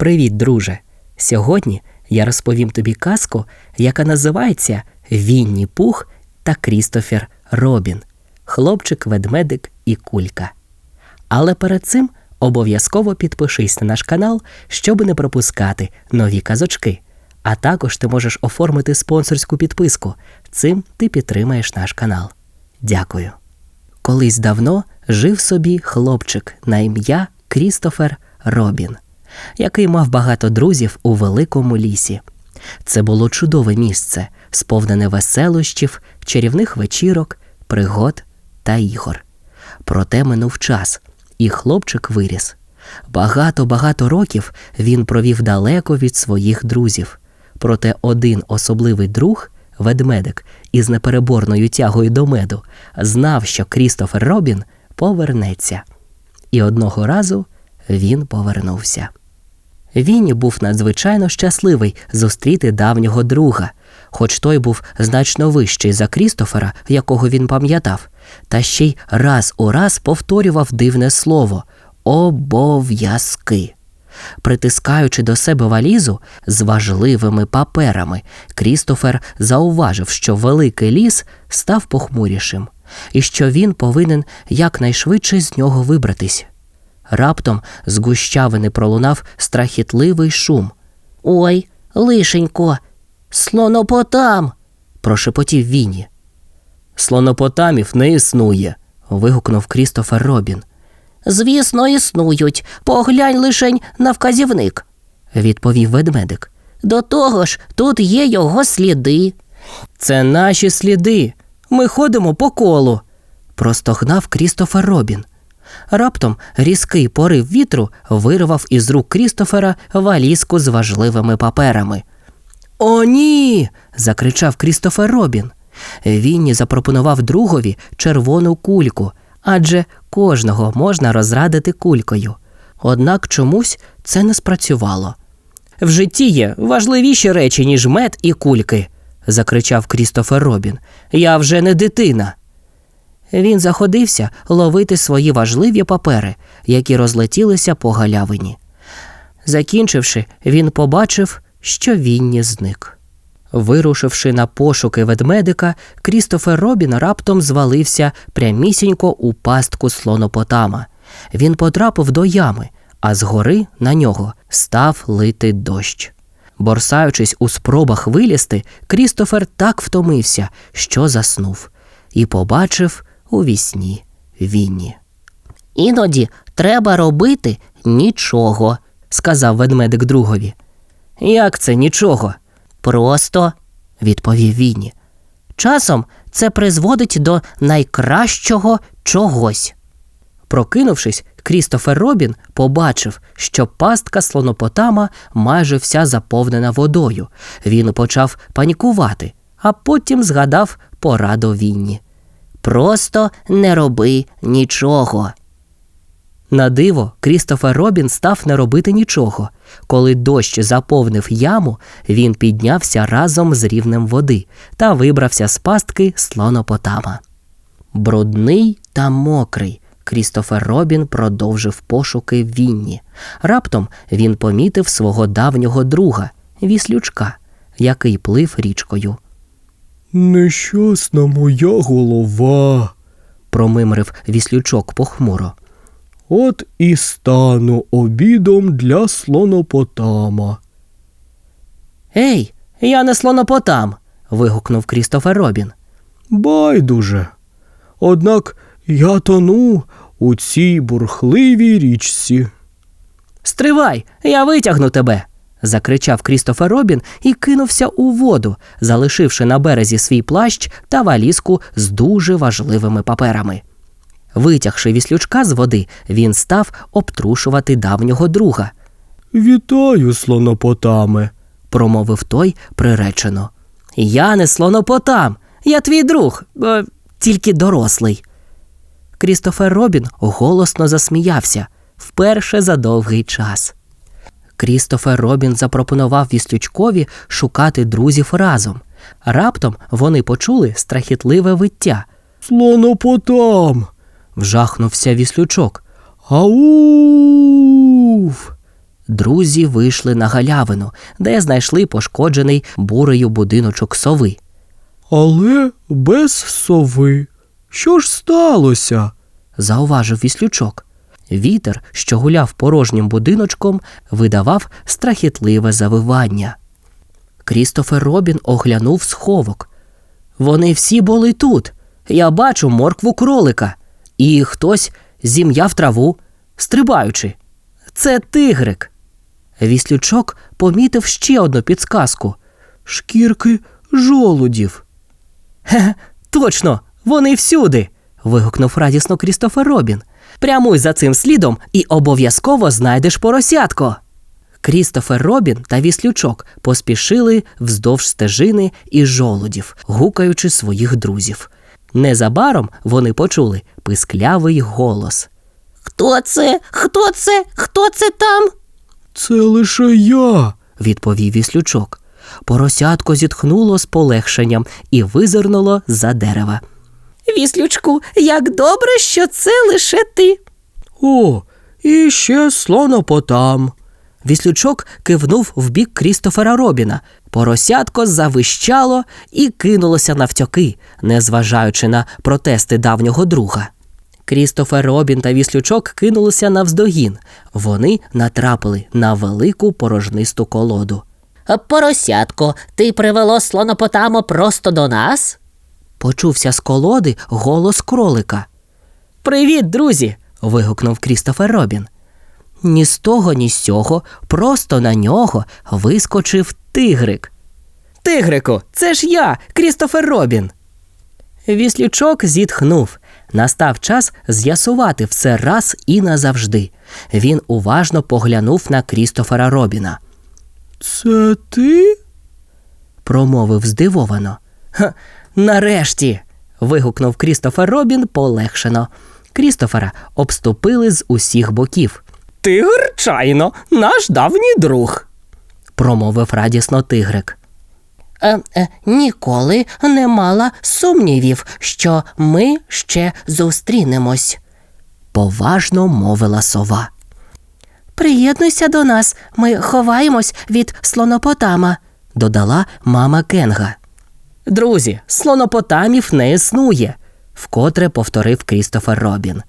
Привіт, друже! Сьогодні я розповім тобі казку, яка називається Вінні Пух та Крістофер Робін, хлопчик, ведмедик і кулька. Але перед цим обов'язково підпишись на наш канал, щоб не пропускати нові казочки. А також ти можеш оформити спонсорську підписку. Цим ти підтримаєш наш канал. Дякую. Колись давно жив собі хлопчик на ім'я Крістофер Робін, який мав багато друзів у великому лісі. Це було чудове місце, сповнене веселощів, чарівних вечірок, пригод та ігор. Проте минув час, і хлопчик виріс. Багато-багато років він провів далеко від своїх друзів. Проте один особливий друг, ведмедик, із непереборною тягою до меду, знав, що Крістофер Робін повернеться. І одного разу він повернувся. Вінні був надзвичайно щасливий зустріти давнього друга, хоч той був значно вищий за Крістофера, якого він пам'ятав, та ще й раз у раз повторював дивне слово обов'язки. Притискаючи до себе валізу з важливими паперами, Крістофер зауважив, що великий ліс став похмурішим, і що він повинен якнайшвидше з нього вибратись. Раптом з гущавини пролунав страхітливий шум. Ой, лишенько, слонопотам. прошепотів Вінні. Слонопотамів не існує. вигукнув Крістофер Робін. Звісно, існують. Поглянь лишень на вказівник, відповів ведмедик. До того ж, тут є його сліди. Це наші сліди. Ми ходимо по колу, простогнав Крістофер Робін. Раптом різкий порив вітру вирвав із рук Крістофера валізку з важливими паперами. О, ні. закричав Крістофер Робін. Вінні запропонував другові червону кульку, адже кожного можна розрадити кулькою. Однак чомусь це не спрацювало. В житті є важливіші речі, ніж мед і кульки, закричав Крістофер Робін. Я вже не дитина. Він заходився ловити свої важливі папери, які розлетілися по галявині. Закінчивши, він побачив, що Вінні зник. Вирушивши на пошуки ведмедика, Крістофер Робін раптом звалився прямісінько у пастку слонопотама. Він потрапив до ями, а згори на нього став лити дощ. Борсаючись у спробах вилізти, Крістофер так втомився, що заснув, і побачив у вісні Вінні. Іноді треба робити нічого, сказав ведмедик другові. Як це нічого? Просто, відповів Вінні. Часом це призводить до найкращого чогось. Прокинувшись, Крістофер Робін побачив, що пастка слонопотама майже вся заповнена водою. Він почав панікувати, а потім згадав пораду Вінні. Просто не роби нічого. На диво, Крістофер Робін став не робити нічого. Коли дощ заповнив яму, він піднявся разом з рівнем води та вибрався з пастки слонопотама. Брудний та мокрий. Крістофер Робін продовжив пошуки Вінні. Раптом він помітив свого давнього друга, віслючка, який плив річкою. Нещасна моя голова. Промимрив віслючок похмуро. От і стану обідом для слонопотама. Ей, я не слонопотам. вигукнув Крістофер Робін. Байдуже. Однак я тону у цій бурхливій річці. Стривай, я витягну тебе. Закричав Крістофер Робін і кинувся у воду, залишивши на березі свій плащ та валізку з дуже важливими паперами. Витягши віслючка з води, він став обтрушувати давнього друга, Вітаю, слонопотаме. промовив той приречено. Я не слонопотам, я твій друг, е, тільки дорослий. Крістофер Робін голосно засміявся вперше за довгий час. Крістофер Робін запропонував віслючкові шукати друзів разом. Раптом вони почули страхітливе виття. Слонопотам. Вжахнувся віслючок. Ауф. друзі вийшли на галявину, де знайшли пошкоджений бурею будиночок сови. Але без сови. Що ж сталося? зауважив віслючок. Вітер, що гуляв порожнім будиночком, видавав страхітливе завивання. Крістофер Робін оглянув сховок. Вони всі були тут. Я бачу моркву кролика, і хтось зім'яв траву, стрибаючи. Це тигрик. Віслючок помітив ще одну підсказку. Шкірки жолудів. Хе, точно, вони всюди. вигукнув радісно Крістофер Робін. Прямуй за цим слідом і обов'язково знайдеш поросятко. Крістофер Робін та віслючок поспішили вздовж стежини і жолудів, гукаючи своїх друзів. Незабаром вони почули писклявий голос. Хто це? Хто це? Хто це там? Це лише я. відповів віслючок. Поросятко зітхнуло з полегшенням і визирнуло за дерева. Віслючку, як добре, що це лише ти. О, і ще слонопотам. Віслючок кивнув в бік Крістофера Робіна. Поросятко завищало і кинулося навтьоки, незважаючи на протести давнього друга. Крістофер Робін та віслючок кинулися навздогін. Вони натрапили на велику порожнисту колоду. Поросятко, ти привело слонопотамо просто до нас? Почувся з колоди голос кролика. Привіт, друзі. вигукнув Крістофер Робін. Ні з того, ні з сього, просто на нього вискочив тигрик. Тигрику, це ж я, Крістофер Робін. Віслючок зітхнув. Настав час з'ясувати все раз і назавжди. Він уважно поглянув на Крістофера Робіна. Це ти? промовив здивовано. Ха, нарешті. вигукнув Крістофер Робін полегшено. Крістофера обступили з усіх боків. Тигр, чайно, наш давній друг, промовив радісно тигрик. Е, е, ніколи не мала сумнівів, що ми ще зустрінемось. Поважно мовила сова. Приєднуйся до нас, ми ховаємось від слонопотама. Додала мама Кенга. Друзі, слонопотамів не існує, вкотре повторив Крістофер Робін.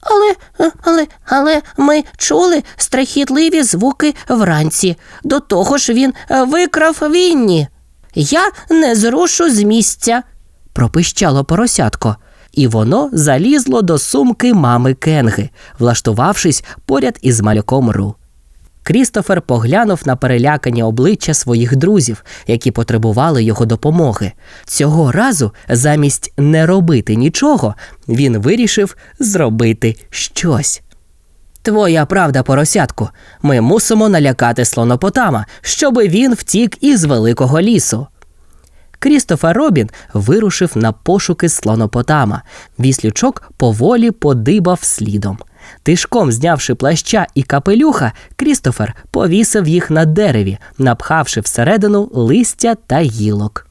Але, але, але ми чули страхітливі звуки вранці. До того ж він е, викрав Вінні. Я не зрушу з місця. пропищало поросятко, і воно залізло до сумки мами Кенги, влаштувавшись поряд із малюком Ру. Крістофер поглянув на перелякані обличчя своїх друзів, які потребували його допомоги. Цього разу, замість не робити нічого, він вирішив зробити щось. Твоя правда, поросятку, ми мусимо налякати слонопотама, щоби він втік із великого лісу. Крістофер Робін вирушив на пошуки слонопотама. Віслючок поволі подибав слідом. Тишком знявши плаща і капелюха, Крістофер повісив їх на дереві, напхавши всередину листя та гілок.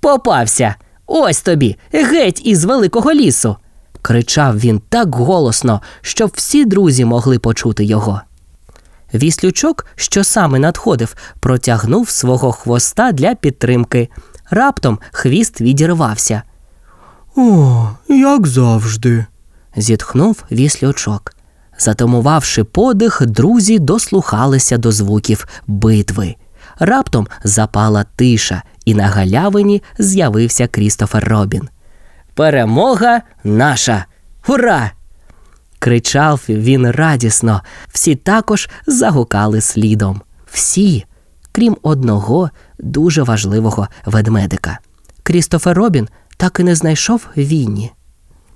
Попався! Ось тобі, геть із великого лісу. кричав він так голосно, щоб всі друзі могли почути його. Віслючок, що саме надходив, протягнув свого хвоста для підтримки. Раптом хвіст відірвався. О, як завжди. зітхнув віслючок. Затамувавши подих, друзі дослухалися до звуків битви. Раптом запала тиша, і на галявині з'явився Крістофер Робін. Перемога наша! Ура! Кричав він радісно. Всі також загукали слідом. Всі, крім одного дуже важливого ведмедика. Крістофер Робін так і не знайшов Вінні.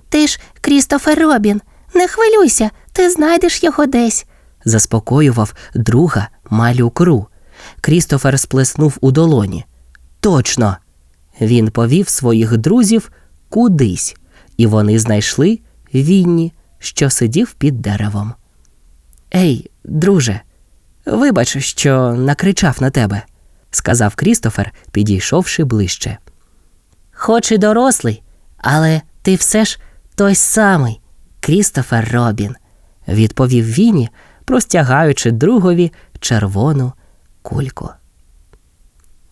Ти ж Крістофер Робін. Не хвилюйся, ти знайдеш його десь. заспокоював друга малюк Ру. Крістофер сплеснув у долоні. Точно. Він повів своїх друзів кудись, і вони знайшли Вінні, що сидів під деревом. Ей, друже, вибач, що накричав на тебе, сказав Крістофер, підійшовши ближче. Хоч і дорослий, але ти все ж той самий Крістофер Робін, відповів Вінні, простягаючи другові червону кульку.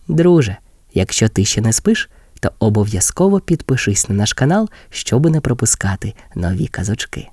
Друже, якщо ти ще не спиш, то обов'язково підпишись на наш канал, щоб не пропускати нові казочки.